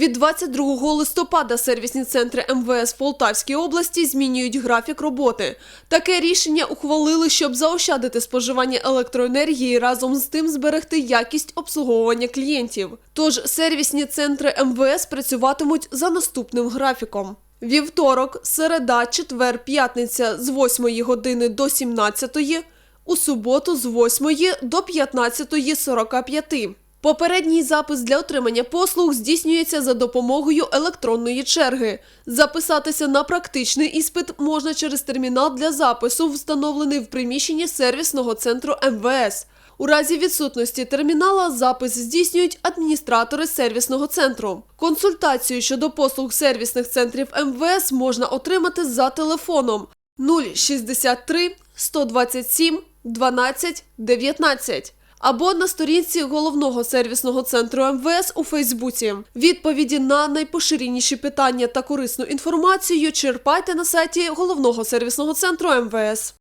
Від 22 листопада сервісні центри МВС Полтавській області змінюють графік роботи. Таке рішення ухвалили, щоб заощадити споживання електроенергії разом з тим зберегти якість обслуговування клієнтів. Тож сервісні центри МВС працюватимуть за наступним графіком. Вівторок, середа, четвер, п'ятниця з 8 години до 17, у суботу з 8 до 15.45. Попередній запис для отримання послуг здійснюється за допомогою електронної черги. Записатися на практичний іспит можна через термінал для запису, встановлений в приміщенні сервісного центру МВС. У разі відсутності термінала запис здійснюють адміністратори сервісного центру. Консультацію щодо послуг сервісних центрів МВС можна отримати за телефоном 063 127 12 19 або на сторінці головного сервісного центру МВС у Фейсбуці. Відповіді на найпоширеніші питання та корисну інформацію черпайте на сайті головного сервісного центру МВС.